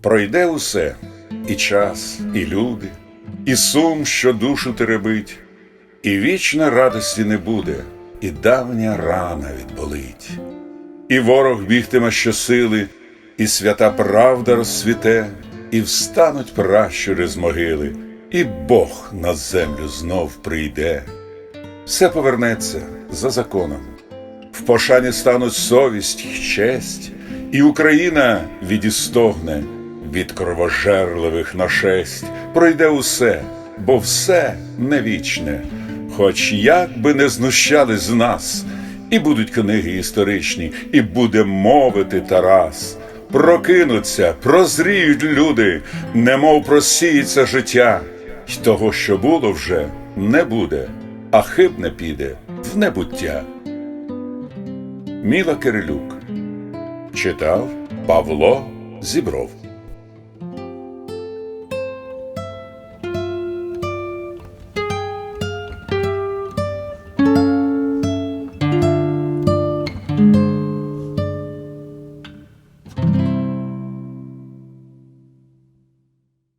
Пройде усе і час, і люди, і сум, що душу теребить, і вічна радості не буде, і давня рана відболить, і ворог бігтиме щосили, і свята правда розсвіте, і встануть пращури з могили, і Бог на землю знов прийде. Все повернеться за законом. В пошані стануть совість й честь, і Україна відістогне від кровожерливих нашесть. Пройде усе, бо все не вічне. Хоч як би не знущали з нас, і будуть книги історичні, і буде мовити Тарас. Прокинуться, прозріють люди, немов просіється життя, й того, що було вже, не буде, а хибне піде в небуття. Міла Кирилюк читав Павло Зібров.